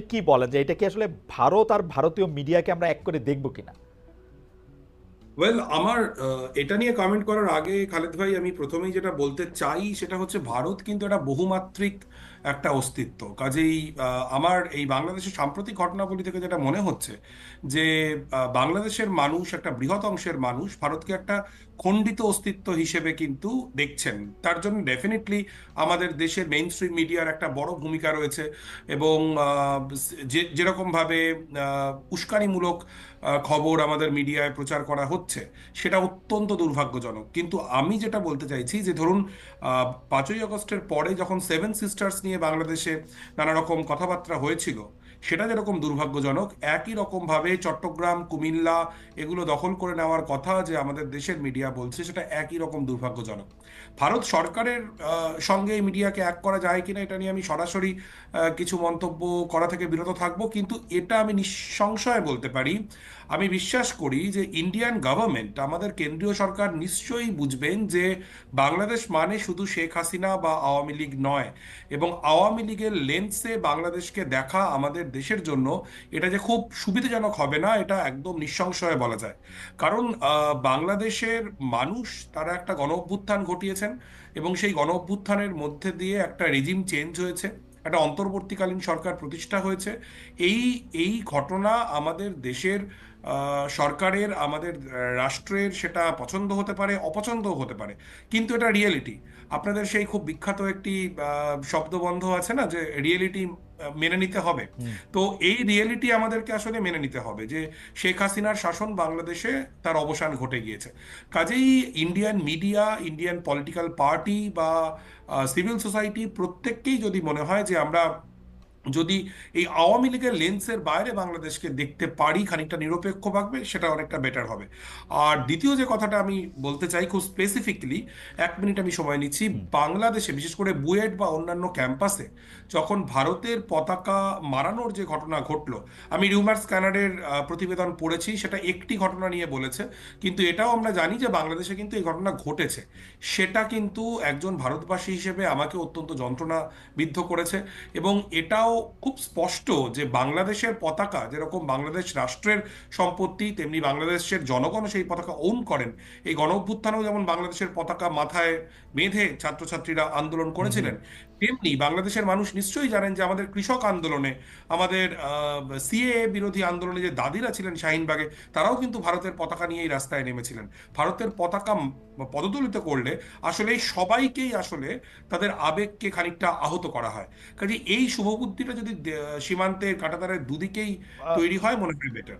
কি বলেন যে এটা কি আসলে ভারত আর ভারতীয় মিডিয়াকে আমরা এক করে দেখব কিনা? ওয়েল আমার এটা নিয়ে কমেন্ট করার আগে খালেদ ভাই, আমি প্রথমেই যেটা বলতে চাই সেটা হচ্ছে ভারত কিন্তু একটা বহুমাত্রিক একটা অস্তিত্ব। কাজেই আমার এই বাংলাদেশের সাম্প্রতিক ঘটনাবলী থেকে যেটা মনে হচ্ছে যে বাংলাদেশের মানুষ, একটা বৃহৎ অংশের মানুষ ভারতকে একটা খণ্ডিত অস্তিত্ব হিসেবে কিন্তু দেখছেন। তার জন্য ডেফিনেটলি আমাদের দেশের মেইন স্ট্রিম মিডিয়ার একটা বড় ভূমিকা রয়েছে এবং যে, যেরকমভাবে উস্কানিমূলক খবর আমাদের মিডিয়ায় প্রচার করা হচ্ছে সেটা অত্যন্ত দুর্ভাগ্যজনক। কিন্তু আমি যেটা বলতে চাইছি যে ধরুন পাঁচই আগস্টের পরে যখন সেভেন সিস্টার্স নিয়ে বাংলাদেশে নানা রকম কথাবার্তা হয়েছিল সেটা যেরকম দুর্ভাগ্যজনক, একই রকমভাবে চট্টগ্রাম, কুমিল্লা এগুলো দখল করে নেওয়ার কথা যে আমাদের দেশের মিডিয়া বলছে, সেটা একই রকম দুর্ভাগ্যজনক। ভারত সরকারের সঙ্গে মিডিয়াকে এক করা যায় কিনা, এটা নিয়ে আমি সরাসরি কিছু মন্তব্য করা থেকে বিরত থাকব, কিন্তু এটা আমি নিঃসংশয়ে বলতে পারি। আমি বিশ্বাস করি যে ইন্ডিয়ান গভর্নমেন্ট আমাদের কেন্দ্রীয় সরকার নিশ্চয়ই বুঝবেন যে বাংলাদেশ মানে শুধু শেখ হাসিনা বা আওয়ামী লীগ নয়, এবং আওয়ামী লীগের লেন্সে বাংলাদেশকে দেখা আমাদের দেশের জন্য এটা যে খুব সুবিধাজনক হবে না, এটা একদম নিঃসংশয়ে বলা যায়। কারণ বাংলাদেশের মানুষ তারা একটা গণ অভ্যুত্থান ঘটিয়েছেন এবং সেই গণ অভ্যুত্থানের মধ্যে দিয়ে একটা রেজিম চেঞ্জ হয়েছে, একটা অন্তর্বর্তীকালীন সরকার প্রতিষ্ঠা হয়েছে। এই এই ঘটনা আমাদের দেশের সরকারের আমাদের রাষ্ট্রের সেটা পছন্দ হতে পারে অপছন্দও হতে পারে। কিন্তু এটা রিয়েলিটি আপনাদের সেই খুব বিখ্যাত একটি শব্দবন্ধ আছে না যে রিয়েলিটি মেনে নিতে হবে। তো এই রিয়েলিটি আমাদেরকে আসলে মেনে নিতে হবে যে শেখ হাসিনার শাসন বাংলাদেশে তার অবসান ঘটে গিয়েছে। কাজেই Indian media Indian political party বা সিভিল সোসাইটি প্রত্যেককেই যদি মনে হয় যে আমরা যদি এই আওয়ামী লীগের লেন্সের বাইরে বাংলাদেশকে দেখতে পারি খানিকটা নিরপেক্ষ ভাবে সেটা অনেকটা বেটার হবে। আর দ্বিতীয় যে কথাটা আমি বলতে চাই খুব স্পেসিফিকলি এক মিনিট আমি সময় নিচ্ছি বাংলাদেশে বিশেষ করে বুয়েট বা অন্যান্য ক্যাম্পাসে যখন ভারতের পতাকা মারানোর যে ঘটনা ঘটলো আমি রিউমার স্ক্যানারের প্রতিবেদন পড়েছি সেটা একটি ঘটনা নিয়ে বলেছে কিন্তু এটাও আমরা জানি যে বাংলাদেশে কিন্তু এই ঘটনা ঘটেছে। সেটা কিন্তু একজন ভারতবাসী হিসেবে আমাকে অত্যন্ত যন্ত্রণা বিদ্ধ করেছে এবং এটাও খুব স্পষ্ট যে বাংলাদেশের পতাকা, যেরকম বাংলাদেশ রাষ্ট্রের সম্পত্তি, তেমনি বাংলাদেশের জনগণ সেই পতাকা ওন করেন। এই গণ অভ্যুত্থানেও যেমন বাংলাদেশের পতাকা মাথায় বেঁধে ছাত্রছাত্রীরা আন্দোলন করেছিলেন, তেমনি বাংলাদেশের মানুষ নিশ্চয়ই জানেন যে আমাদের কৃষক আন্দোলনে, আমাদের সিএ বিরোধী আন্দোলনে যে দাদিরা ছিলেন শাহিনবাগে তারাও কিন্তু ভারতের পতাকা নিয়েই রাস্তায় নেমেছিলেন। ভারতের পতাকা উম, পদদলিত করলে আসলে সবাইকেই আসলে তাদের আবেগকে খানিকটা আহত করা হয়। কাজে এই শুভবুদ্ধিটা যদি সীমান্তের কাঁটাতারের দুদিকেই তৈরি হয় মনে হয় বেটার